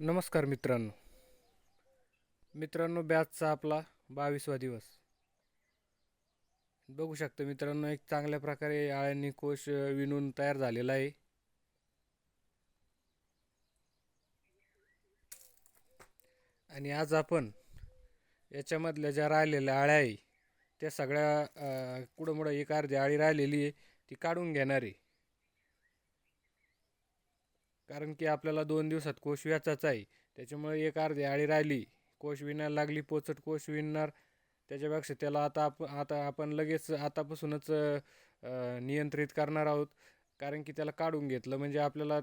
नमस्कार मित्रांनो. मित्रांनो बॅचचा आपला बावीसवा दिवस. बघू शकता मित्रांनो एक चांगल्या प्रकारे आळ्यांनी कोश विणून तयार झालेला आहे. आणि आज आपण याच्यामधल्या ज्या राहिलेल्या आळ्या आहे त्या सगळ्या अ, कुठं मुडं एक अर्धी आळी राहिलेली आहे ती काढून घेणार आहे. कारण की आपल्याला दोन दिवसात कोश व्याचाच आहे. त्याच्यामुळे एक अर्धी आळी राहिली कोश विणायला लागली पोचट कोश विणणार. त्याच्यापेक्षा त्याला आता आप आता आपण लगेच आतापासूनच नियंत्रित करणार आहोत. कारण की त्याला काढून घेतलं म्हणजे आपल्याला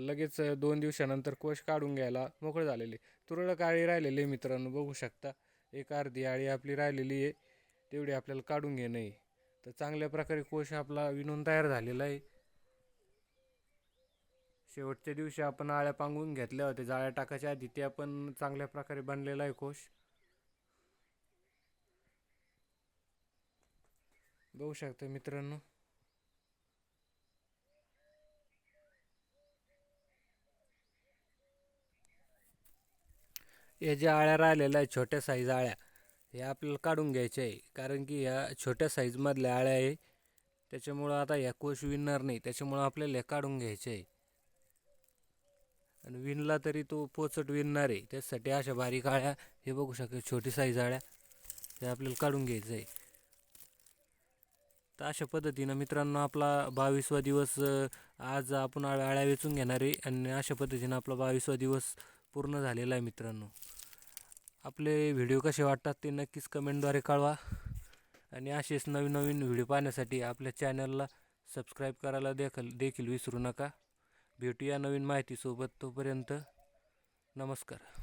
लगेच दोन दिवसानंतर कोश काढून घ्यायला मोकळे झालेले. तुरळक आळी राहिलेली आहे मित्रांनो बघू शकता. एक अर्धी आळी आपली राहिलेली आहे. तेवढी आपल्याला काढून घेणं आहे. तर चांगल्या प्रकारे कोश आपला विणून तयार झालेला आहे. शेवटच्या दिवशी आपण आळ्या पांगून घेतल्या होत्या. जाळ्या टाकायच्या आधी ते आपण चांगल्या प्रकारे बनलेला आहे कोश. बघू शकता मित्रांनो. या ज्या आळ्या राहिलेल्या आहे छोट्या साईज आळ्या हे आपल्याला काढून घ्यायच्या आहे. कारण की ह्या छोट्या साईजमधल्या आळ्या आहे. त्याच्यामुळं आता ह्या कोश विणणार नाही. त्याच्यामुळं आपल्याला काढून घ्यायचे आहे. आणि विणला तरी तो पोचट विणणार आहे त्यासाठी अशा बारीक आळ्या हे बघू शकतो छोटी साईज आळ्या हे आपल्याला काढून घ्यायचं आहे. तर अशा पद्धतीनं मित्रांनो आपला बावीसवा दिवस आज आपण आळ्या आळ्या वेचून घेणार आहे. आणि अशा पद्धतीनं आपला बावीसवा दिवस पूर्ण झालेला आहे मित्रांनो. आपले व्हिडिओ कसे वाटतात ते नक्कीच कमेंटद्वारे कळवा. आणि असेच नवीन नवीन व्हिडिओ पाहण्यासाठी आपल्या चॅनलला सबस्क्राईब करायला देखील देखील विसरू नका. भेटूया नवीन माहितीसोबत तोपर्यंत नमस्कार.